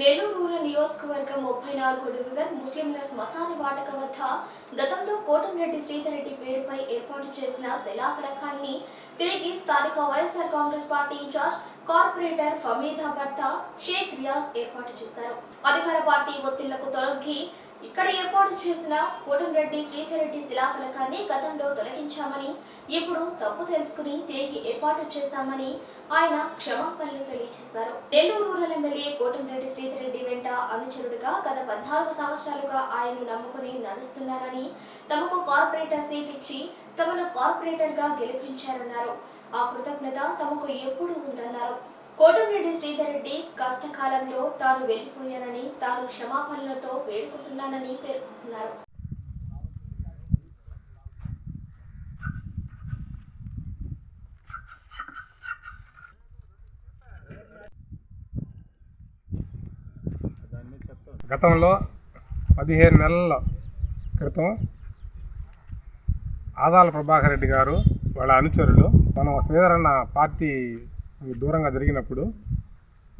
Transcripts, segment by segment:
Nellore rural నియోజకవర్గం ముప్పై నాలుగు డివిజన్ ముస్లింల శ్మశాన వాటక వద్ద గతంలో కోటంరెడ్డి శ్రీధర్ రెడ్డి పేరుపై ఏర్పాటు చేసిన శిలాఫలకాన్ని తిరిగి స్థానిక YSR Congress party in charge corporator Fameeda భర్త షేక్ రియాజ్ ఏర్పాటు చేశారు. అధికార పార్టీ ఒత్తిళ్ళకు తొలగి ఇక్కడ ఏర్పాటు చేసిన కోటంరెడ్డి శ్రీధర్రెడ్డి శిలాఫలకాన్ని గతంలో తొలగించామని ఇప్పుడు తప్పు తెలుసుకుని తిరిగి ఏర్పాటు చేస్తామని ఆయన క్షమాపణలు తెలియజేశారు. నెల్లూరు రూరల్ ఎమ్మెల్యే కోటంరెడ్డి శ్రీధర్రెడ్డి వెంట అనుచరుడుగా గత పద్నాలుగు సంవత్సరాలుగా ఆయన్ను నమ్ముకుని నడుస్తున్నారని తమకు కార్పొరేటర్ సీట్ ఇచ్చి తమను కార్పొరేటర్గా గెలిపించారన్నారు. ఆ కృతజ్ఞత తమకు ఎప్పుడూ ఉందన్నారు. కోటంరెడ్డి శ్రీధర్ రెడ్డి కష్టకాలంలో తాను వెళ్ళిపోయానని తాను క్షమాపణలతో వేడుకుంటున్నానని పేర్కొంటున్నారు గతంలో పదిహేను నెలల క్రితం ఆదాల ప్రభాకర్ రెడ్డి గారు వాళ్ళ అనుచరులు మనం శ్రీధరన్న పార్టీ దూరంగా జరిగినప్పుడు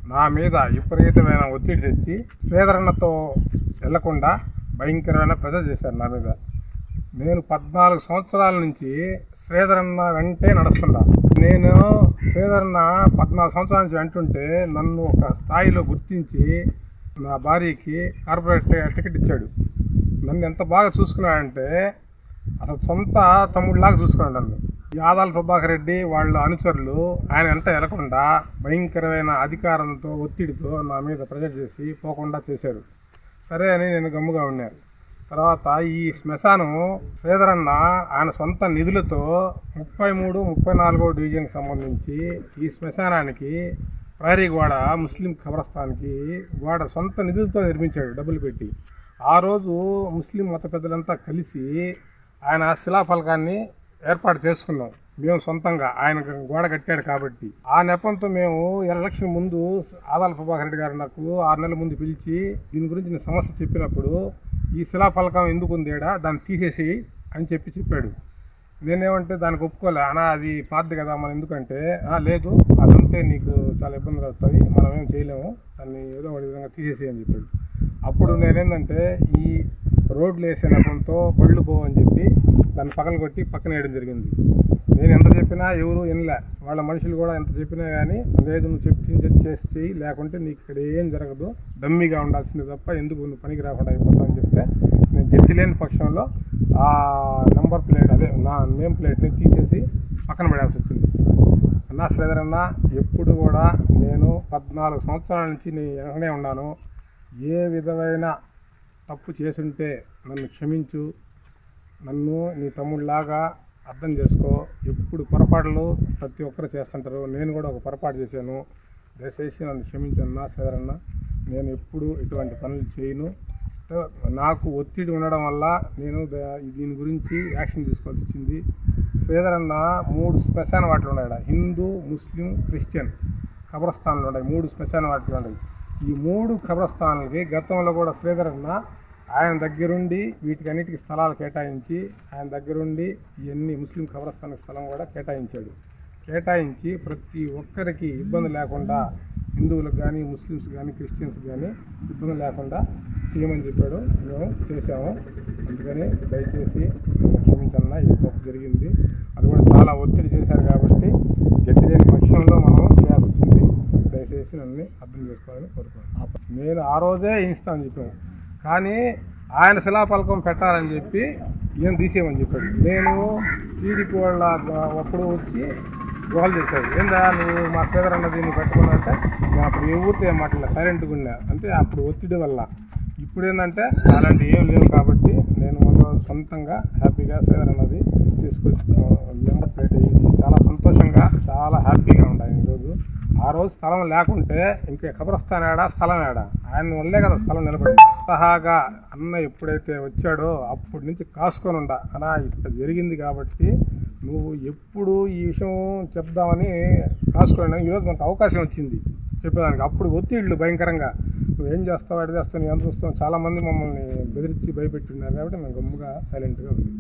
నా మీద విపరీతమైన ఒత్తిడి తెచ్చి స్వేదరణతో వెళ్ళకుండా భయంకరమైన ప్రెజర్ చేశారు నా మీద. నేను పద్నాలుగు సంవత్సరాల నుంచి శ్రీధరన్న వెంటే నడుస్తున్నా. నేను శ్రీధరన్న పద్నాలుగు సంవత్సరాల నుంచి వెంటుంటే నన్ను ఒక స్థాయిలో గుర్తించి నా భార్యకి కార్పొరేట్ టికెట్ ఇచ్చాడు. నన్ను ఎంత బాగా చూసుకున్నాడంటే అసలు సొంత తమ్ముడిలాగా చూసుకున్నాడు నన్ను. యాదాల ప్రభాకర్ రెడ్డి వాళ్ళ అనుచరులు ఆయన వెంట వెళ్ళకుండా భయంకరమైన అధికారంతో ఒత్తిడితో నా మీద ప్రెజర్ చేసి పోకుండా చేశారు. సరే అని నేను గమ్ముగా ఉన్నాను. తర్వాత ఈ శ్మశానం శ్రీధరన్న ఆయన సొంత నిధులతో ముప్పై మూడు ముప్పై నాలుగో డివిజన్కి సంబంధించి ఈ శ్మశానానికి ప్రహరీ గోడ ముస్లిం ఖబరస్థాన్కి గోడ సొంత నిధులతో నిర్మించాడు డబ్బులు పెట్టి. ఆ రోజు ముస్లిం మత పెద్దలంతా కలిసి ఆయన శిలాఫలకాన్ని ఏర్పాటు చేసుకున్నాం. మేము సొంతంగా. ఆయన గోడ కట్టాడు కాబట్టి. ఆ నెపంతో మేము ఎలక్షన్ ముందు ఆదాల ప్రభాకర్ రెడ్డి గారు నాకు ఆరు నెలల ముందు పిలిచి దీని గురించి నేను సమస్య చెప్పినప్పుడు ఈ శిలాఫలకం ఎందుకు ఉందేడా దాన్ని తీసేసి అని చెప్పి చెప్పాడు. నేనేమంటే దానికి ఒప్పుకోలే. అనా అది పాతది కదా మనం ఎందుకంటే "ఆ, లేదు. అది ఉంటే నీకు చాలా ఇబ్బందులు వస్తాయి మనం ఏం చేయలేము. దాన్ని ఏదో ఒక విధంగా తీసేసి అని చెప్పాడు. అప్పుడు నేనేంటంటే ఈ రోడ్లు వేసే నెపంతో బళ్ళు పోవని చెప్పి దాన్ని పగలు కొట్టి పక్కన వేయడం జరిగింది. నేను ఎంత చెప్పినా ఎవరు వినలే. వాళ్ళ మనుషులు కూడా ఎంత చెప్పినా కానీ లేదు నువ్వు చెప్పించి చేసి లేకుంటే నీకు ఇక్కడ ఏం జరగదు. డమ్మీగా ఉండాల్సింది తప్ప ఎందుకు నువ్వు పనికి రాకుండా అయిపోతావు అని చెప్తే నేను గెత్తిలేని పక్షంలో ఆ నెంబర్ ప్లేట్ అదే నా నేమ్ ప్లేట్ని తీసేసి పక్కన పడాల్సి వచ్చింది. అన్నా శ్రీధర్ అన్న ఎప్పుడు కూడా నేను పద్నాలుగు సంవత్సరాల నుంచి నేను వెనకనే ఉన్నాను. ఏ విధమైన తప్పు చేసుంటే నన్ను క్షమించు. నన్ను నీ తమ్ముడిలాగా అర్థం చేసుకో. ఎప్పుడు పొరపాట్లు ప్రతి ఒక్కరు చేస్తుంటారు. నేను కూడా ఒక పొరపాటు చేశాను. దయచేసి నన్ను క్షమించన్నా శ్రీధరన్న నేను ఎప్పుడు ఇటువంటి పనులు చేయను. నాకు ఒత్తిడి ఉండడం వల్ల నేను ద- దీని గురించి యాక్షన్ తీసుకోవాల్సి వచ్చింది శ్రీధరన్న మూడు శ్మశాన వాటిలు ఉన్నాయి హిందూ ముస్లిం క్రిస్టియన్ ఖబరస్థానాలు ఉన్నాయి. మూడు శ్మశాన వాటిలు ఉన్నాయి. ఈ మూడు కబ్రస్థానాలకి గతంలో కూడా శ్రీధరన్న ఆయన దగ్గరుండి వీటికన్నిటికీ స్థలాలు కేటాయించి ఆయన దగ్గరుండి ఇవన్నీ ముస్లిం ఖబరస్థానం స్థలం కూడా కేటాయించాడు. కేటాయించి ప్రతి ఒక్కరికి ఇబ్బంది లేకుండా హిందువులకు కానీ ముస్లిమ్స్ కానీ క్రిస్టియన్స్ కానీ ఇబ్బంది లేకుండా చేయమని చెప్పాడు. మేము చేసాము అందుకని దయచేసి క్షమించాలన్నా ఇది తప్పు జరిగింది. అది కూడా చాలా ఒత్తిడి చేశారు కాబట్టి ఎత్తిలేని పక్షంలో మనం నన్ను చేసుకోవాలని కోరుకున్నాను నేను ఆ రోజే ఇస్తామని చెప్పాను. కానీ ఆయన శిలాఫలకం పెట్టాలని చెప్పి ఈయన తీసేయమని చెప్పాడు. నేను టీడీపీ వాళ్ళ అప్పుడు వచ్చి గోల్ చేశాడు. ఏందా నువ్వు మా శ్రీధర్ అన్న దీన్ని పెట్టుకున్నంటే నేను అప్పుడు ఏ ఊరితో ఏం మాట్లాడలే సైలెంట్గా ఉన్నా. అంటే అప్పుడు ఒత్తిడి వల్ల. ఇప్పుడు ఏంటంటే అలాంటి ఏం లేవు కాబట్టి నేను మళ్ళీ సొంతంగా హ్యాపీగా శ్రీధర్ అన్నది తీసుకొచ్చి నెంబర్ ప్లేట్ వేయించి చాలా సంతోషంగా చాలా హ్యాపీగా ఉండాలి ఈరోజు ఆ రోజు స్థలం లేకుంటే ఇంకే కబరస్థాన్ ఏడా స్థలం ఏడా ఆయన వల్లే కదా స్థలం నిలబడింది. సహాగా అన్న ఎప్పుడైతే వచ్చాడో అప్పటి నుంచి కాసుకొని ఉండ అనా ఇట్లా జరిగింది కాబట్టి నువ్వు ఎప్పుడు ఈ విషయం చెప్దామని కాసుకొని ఈరోజు మనకు అవకాశం వచ్చింది. చెప్పేదానికి అప్పుడు ఒత్తిళ్ళు భయంకరంగా. నువ్వు ఏం చేస్తావు ఎడ చేస్తావు నీ ఎంత చూస్తావు చాలామంది మమ్మల్ని బెదిరించి భయపెట్టున్నారు కాబట్టి మేము గమ్ముగా సైలెంట్గా ఉంది